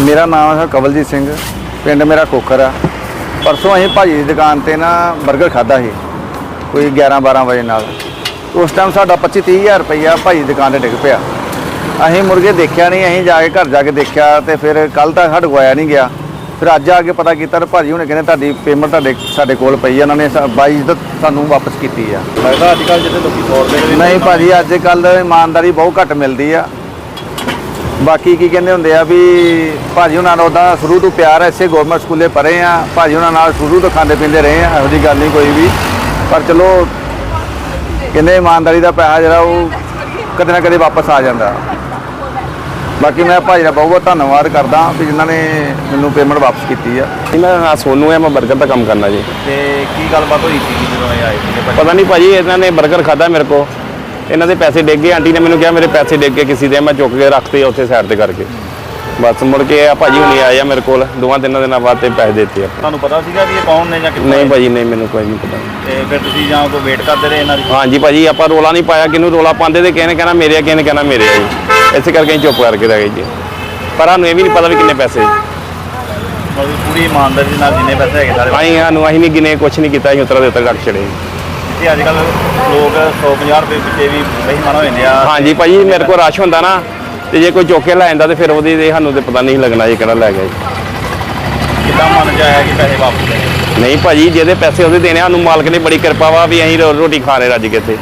ਮੇਰਾ ਨਾਮ ਹੈ ਕਵਲਜੀਤ ਸਿੰਘ ਪਿੰਡ ਮੇਰਾ ਕੋਖਰ ਆ। ਪਰਸੋਂ ਅਸੀਂ ਭਾਜੀ ਦੀ ਦੁਕਾਨ ਤੇ ਨਾ 버ਗਰ ਖਾਦਾ ਸੀ ਕੋਈ 11 12 ਵਜੇ ਨਾਲ। ਉਸ ਟਾਈਮ ਸਾਡਾ 25 30000 ਰੁਪਈਆ ਭਾਜੀ ਦੀ ਦੁਕਾਨ ਤੇ ਡਿੱਗ ਪਿਆ। ਅਸੀਂ ਮੁਰਗੇ ਦੇਖਿਆ ਨਹੀਂ ਅਸੀਂ ਜਾ ਕੇ ਘਰ ਜਾ ਕੇ ਦੇਖਿਆ ਤੇ ਫਿਰ ਕੱਲ ਤਾਂ ਸਾਡੇ ਕੋਲ ਆਇਆ ਨਹੀਂ ਗਿਆ। ਫਿਰ ਅੱਜ ਆ ਕੇ ਪਤਾ ਕੀਤਾ ਤਾਂ ਭਾਜੀ ਹੁਣੇ ਕਹਿੰਦੇ ਤੁਹਾਡੀ ਪੇਮੈਂਟ ਤੁਹਾਡੇ ਸਾਡੇ ਕੋਲ ਪਈ ਆ ਉਹਨਾਂ ਨੇ ਸਾ- ਬਾਈ ਦਾ ਸਾਨੂੰ ਵਾਪਸ ਕੀਤੀ ਆ। ਲੱਗਦਾ ਅੱਜ ਕੱਲ ਜਿਹੜੇ ਲੋਕੀ 100 ਰੁਪਏ ਦੇ ਨਹੀਂ ਭਾਜੀ ਅੱਜ ਕੱਲ ਇਮਾਨਦਾਰੀ ਬਹੁਤ ਘੱਟ ਮਿਲਦੀ ਆ। ਬਾਕੀ ਕੀ ਕਹਿੰਦੇ ਹੁੰਦੇ ਆ ਵੀ ਭਾਜੀ ਉਹਨਾਂ ਨਾਲ ਉਹਦਾ ਸ਼ੁਰੂ ਤੋਂ ਪਿਆਰ ਐ ਇਸੇ ਗਵਰਨਮੈਂਟ ਸਕੂਲੇ ਪੜ੍ਹੇ ਆ। ਭਾਜੀ ਉਹਨਾਂ ਨਾਲ ਸ਼ੁਰੂ ਤੋਂ ਖਾਂਦੇ ਪੀਂਦੇ ਰਹੇ ਆ ਇਹੋ ਜਿਹੀ ਗੱਲ ਨਹੀਂ ਕੋਈ ਵੀ। ਪਰ ਚਲੋ ਕਹਿੰਦੇ ਇਮਾਨਦਾਰੀ ਦਾ ਪੈਸਾ ਜਿਹੜਾ ਉਹ ਕਦੇ ਨਾ ਕਦੇ ਵਾਪਸ ਆ ਜਾਂਦਾ। ਬਾਕੀ ਮੈਂ ਭਾਜੀ ਦਾ ਬਹੁਤ ਬਹੁਤ ਧੰਨਵਾਦ ਕਰਦਾ ਵੀ ਜਿਨ੍ਹਾਂ ਨੇ ਮੈਨੂੰ ਪੇਮੈਂਟ ਵਾਪਸ ਕੀਤੀ ਆ। ਮੇਰਾ ਨਾਮ ਸੋਨੂ ਹੈ ਮੈਂ 버ਗਰ ਦਾ ਕੰਮ ਕਰਨਾ ਜੀ। ਤੇ ਕੀ ਗੱਲਬਾਤ ਹੋਈ ਸੀ ਜਦੋਂ ਇਹ ਆਏ ਭਾਜੀ? ਪਤਾ ਨਹੀਂ ਭਾਜੀ ਇਹਨਾਂ ਨੇ 버ਗਰ ਖਾਦਾ ਮੇਰੇ ਕੋ ਇਹਨਾਂ ਦੇ ਪੈਸੇ ਡਿੱਗ ਗਏ। ਆਂਟੀ ਨੇ ਮੈਨੂੰ ਕਿਹਾ ਮੇਰੇ ਪੈਸੇ ਡਿੱਗ ਗਏ ਕਿਸੇ ਦੇ। ਮੈਂ ਚੁੱਕ ਕੇ ਰੱਖਤੇ ਉੱਥੇ ਸਾਈਡ ਤੇ ਕਰਕੇ। ਬਸ ਮੁੜ ਕੇ ਆ ਭਾਜੀ ਹੁਣੀ ਆਏ ਆ ਮੇਰੇ ਕੋਲ। ਦੋਵਾਂ ਤਿੰਨਾਂ ਦਿਨਾਂ ਬਾਅਦ ਤੇ ਪੈਸੇ ਦਿੱਤੇ ਆ ਤੁਹਾਨੂੰ ਪਤਾ ਸੀਗਾ ਵੀ ਇਹ ਕੌਣ ਨੇ ਜਾਂ ਕਿੱਥੋਂ ਨਹੀਂ? ਭਾਜੀ ਨਹੀਂ ਮੈਨੂੰ ਕੋਈ ਨਹੀਂ ਪਤਾ। ਤੇ ਫਿਰ ਤੁਸੀਂ ਜਾਂ ਕੋਈ ਵੇਟ ਕਰਦੇ ਰਹੇ ਇਹਨਾਂ ਦੀ? ਹਾਂਜੀ ਭਾਜੀ ਆਪਾਂ ਰੋਲਾ ਨਹੀਂ ਪਾਇਆ। ਕਿਹਨੂੰ ਰੋਲਾ ਪਾਉਂਦੇ ਤੇ ਕਿਸੇ ਨੇ ਕਹਿਣਾ ਮੇਰੇ ਆ ਕਿਸੇ ਨੇ ਕਹਿਣਾ ਮੇਰੇ ਆ ਜੀ। ਇਸੇ ਕਰਕੇ ਅਸੀਂ ਚੁੱਪ ਕਰਕੇ ਰਹਿ ਗਏ ਜੀ। ਪਰ ਸਾਨੂੰ ਇਹ ਵੀ ਨਹੀਂ ਪਤਾ ਵੀ ਕਿੰਨੇ ਪੈਸੇ। ਮਤਲਬ ਪੂਰੀ ਇਮਾਨਦਾਰੀ ਨਾਲ ਜਿੰਨੇ ਪੈਸੇ ਹੈਗੇ ਸਾਰੇ। ਅਸੀਂ ਸਾਨੂੰ ਅਸੀਂ ਨਹੀਂ ਗਿਣੇ ਕੁਛ ਨਹੀਂ ਕੀਤਾ ਅਸੀਂ ਉਤਰਾ ਦੇ ਉੱਤੇ ਰੱਖ ਛੜੇ ਤੇ ਅੱਜ ਕੱਲ ਲੋਕ 150 ਰੁਪਏ ਪਿੱਛੇ ਵੀ ਬੇਈਮਾਨ ਹੋ ਜਾਂਦੇ ਆ। ਹਾਂਜੀ ਭਾਜੀ ਮੇਰੇ ਕੋਲ ਰਸ਼ ਹੁੰਦਾ ਨਾ ਤੇ ਜੇ ਕੋਈ ਚੁੱਕ ਕੇ ਲੈ ਜਾਂਦਾ ਤੇ ਫਿਰ ਉਹਦੀ ਤੇ ਸਾਨੂੰ ਤੇ ਪਤਾ ਨਹੀਂ ਲੱਗਣਾ ਜੀ ਕਿਹੜਾ ਲੈ ਗਿਆ ਜੀ। ਕਿੱਦਾਂ ਮਨ ਚ ਆਇਆ ਕਿ ਪੈਸੇ ਵਾਪਸ ਲੈ ਨਹੀਂ ਭਾਜੀ ਜਿਹਦੇ ਪੈਸੇ ਉਹਦੇ ਦੇਣੇ ਆ, ਸਾਨੂੰ ਮਾਲਕ ਨੇ ਬੜੀ ਕਿਰਪਾ ਵਾ ਵੀ ਅਸੀਂ ਰੋ- ਰੋਟੀ ਖਾ ਰਹੇ ਰੱਜ ਕੇ ਇੱਥੇ